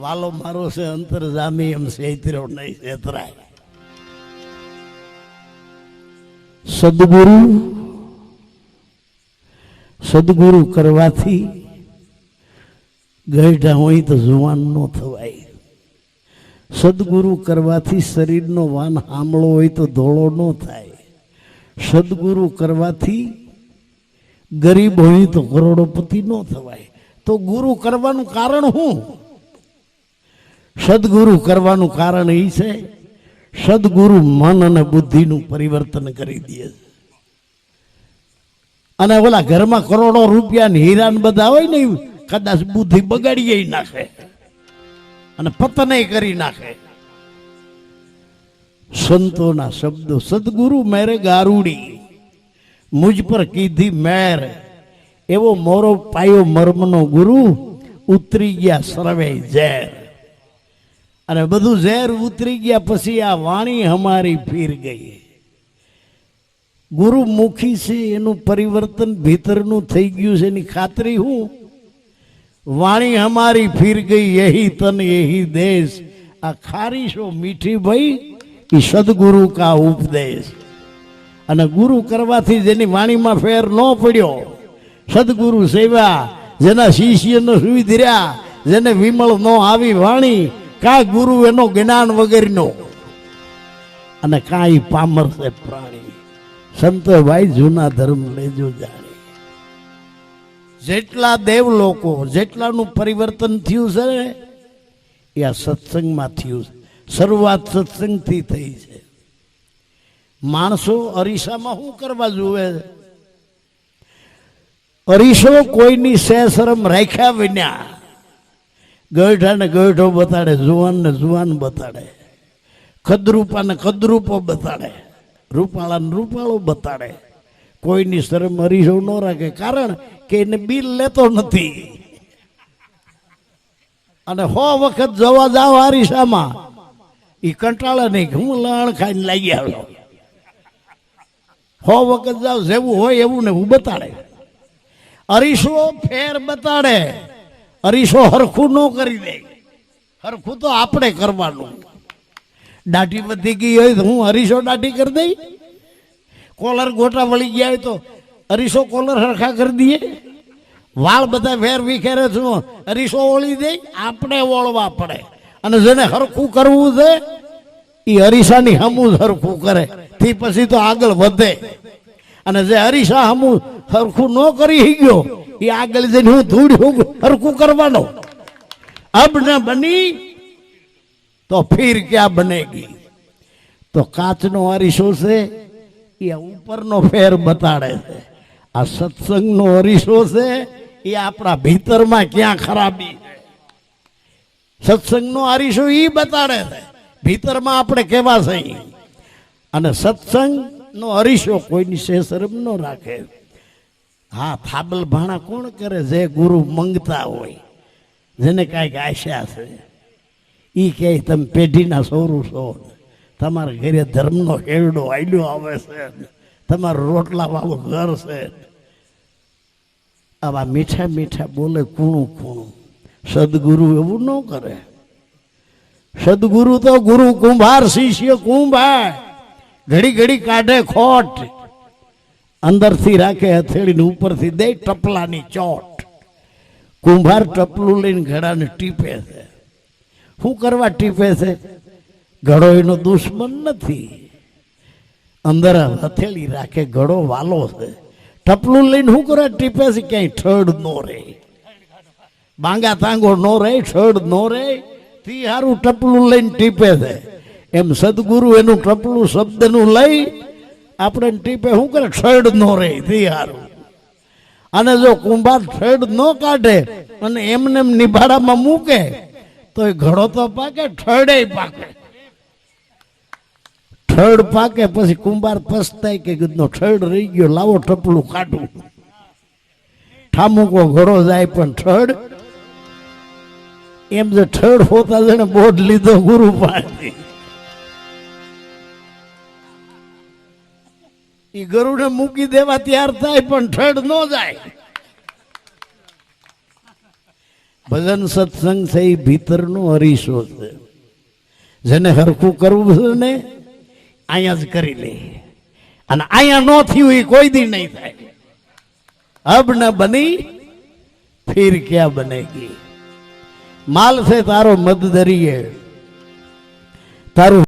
વાલો મારો છે અંતર જામી એમ સેતર્યો નહીં શેતરાય સદગુરુ સદગુરુ કરવાથી ગયઢા હોય તો જુવાન ન થવાય. સદગુરુ કરવાથી શરીરનો વાન હામળો હોય તો ધોળો ન થાય. સદગુરુ કરવાથી ગરીબ હોય તો કરોડોપતિ ન થવાય. તો ગુરુ કરવાનું કારણ શું? સદગુરુ કરવાનું કારણ એ છે, સદગુરુ મન અને બુદ્ધિનું પરિવર્તન કરી દે છે. અને ઓલા ઘરમાં કરોડો રૂપિયા ને હીરા બધા હોય ને કદાચ બુદ્ધિ બગાડીએ નાખે. અને પતને કરી નાખે. સંતોના શબ્દો, સદગુરુ મેરે ગારુડી, મુજ પર કીધી મેર. એવો મોરો પાયો મર્મનો ગુરુ, ઉતરી ગયા સર્વે ઝેર. અને બધું ઝેર ઉતરી ગયા પછી આ વાણી અમારી ફીર ગઈ. ગુરુમુખી છે, એનું પરિવર્તન ભીતરનું થઈ ગયું છે, એની ખાતરી હું? વાણી અમારી ફીર ગઈ, એહી તન, એહી દેશ. આ ખારીશો મીઠી ભાઈ એ સદગુરુ કા ઉપદેશ. અને ગુરુ કરવાથી જેની વાણીમાં ફેર ન પડ્યો, સદગુરુ સેવા, જેના શિષ્યનો સુવિધ રહ્યા જેને વિમળ ન આવી વાણી કા ગુરુ એનો જ્ઞાન વગરનો. અને કાંઈ પામર છે પ્રાણી. સંતો ભાઈ જૂના ધર્મ લેજો જાણે. જેટલા દેવ લોકો જેટલાનું પરિવર્તન થયું છે ને, એ આ સત્સંગમાં થયું છે. શરૂઆત સત્સંગથી થઈ છે. માણસો અરીસામાં શું કરવા જુએ અરીસો કોઈની સે શરમ રાખ્યા વિના ગઢા ને બતાડે જુવાન ને જુવાન બતાડે. ખદરૂપા ને ખદરૂપો બતાડે. રૂપાળાને રૂપાળો બતાડે. કોઈની શરમ અરીસો ન રાખે, કારણ કે એને બિલ લેતો નથી. અને હો વખત જવા જાવ અરીસામાં એ કંટાળે નહીં હું લણ ખાઈને લાગી આવ્યો. હો વખત જાવ, જેવું હોય એવું ને હું બતાડે. અરીસો ફેર બતાડે. અરીસો હરખું ન કરી દે. હરખું તો આપણે કરવાનું. દાઢી બધી ગઈ હોય તો હું હરીશો દાઢી કરી દઈ. કોલર ગોટા વળી ગયા હોય તો અરીસો કોલર હરખા કરી દઈએ. વાળ બધા ફેર વિખેરે છું અરીસો ઓળી દે, આપણે ઓળવા પડે. અને જેને હરખું કરવું છે એ અરીસાની હમું હરખું કરે. થી પછી તો આગળ વધે. અને જે અરીસા હમું હરખું ન કરી ગયો એ આગળ જઈને હું ધૂળ હરખું કરવાનો. અબ ન બની તો ફીર ક્યાં બનેગી? તો કાચનો અરીસો છે, એ ઉપરનો ફેર બતાડે છે. આ સત્સંગનો અરીસો છે, એ આપણા ભીતરમાં ક્યાં ખરાબી છે? સત્સંગનો અરીસો એ બતાડે છે, ભીતરમાં આપણે કેવા છે અને સત્સંગનો અરીસો કોઈની શેષરમ ન રાખે હા, ફાબલ ભાણા કોણ કરે? જે ગુરુ મંગતા હોય, જેને કાંઈક આશા છે એ કહે, તમે પેઢીના સૌરું છો. તમારા ઘરે ધર્મનો હેરડો આયલો આવે છે. તમારું રોટલા વાળું ઘર છે. આવા મીઠા મીઠા બોલે કૂણું કૂણું. સદગુરુ એવું ન કરે. સદગુરુ તો ગુરુ કુંભાર, શિષ્ય કુંભાર. ઘડી ઘડી કાઢે ખોટ. અંદરથી રાખે હથેળીને ઉપરથી દે ટપલાની ચોટ. કુંભાર ટપલું લઈને ઘડાને ટીપે છે. શું કરવા ટીપે છે? ઘડો એનો દુશ્મન નથી. અંદર હથેળી રાખે, ઘડો વાલો છે. ટપલું લઈને શું કરવા ટીપે છે? ક્યાંય ઠડ નો રહે. બાંગા તાંગો નો રહે, ઠડ નો રહે. તી હારું ટપલું લઈને ટીપે છે. એમ સદગુરુ એનું ટપલું શબ્દનું લઈ આપણે ટીપે શું કરે? ઠડ નો રહે તૈયારું અને જો કુંભાર ઠડ ન કાઢે અને એમને નિભાડામાં મૂકે, તો એ ઘડો તો પાકે, ઠડે પાકે. ઠડ પાકે, પછી કુંભાર પસ્તાય કે કીધું ઠડ રહી ગયો, લાવો ટપલું કાઢું. ઠામુકો ઘડો જાય, પણ ઠડ, એમ જે ઠડ હોતા, જણે બોર્ડ લીધો ગુરુ પાસે એ ગરુડે મૂકી દેવા તૈયાર થાય, પણ ઠડ ન જાય. ભજન સત્સંગ છે એ ભીતરનો હરીશો છે. જેને હરખું કરવું છે ને અહીંયા જ કરી લે. અને અહીંયા ન થયું એ કોઈ દી નહીં થાય. અબ ન બની, ફિર ક્યાં બનેગી માલ છે તારો મત દરિયે તારું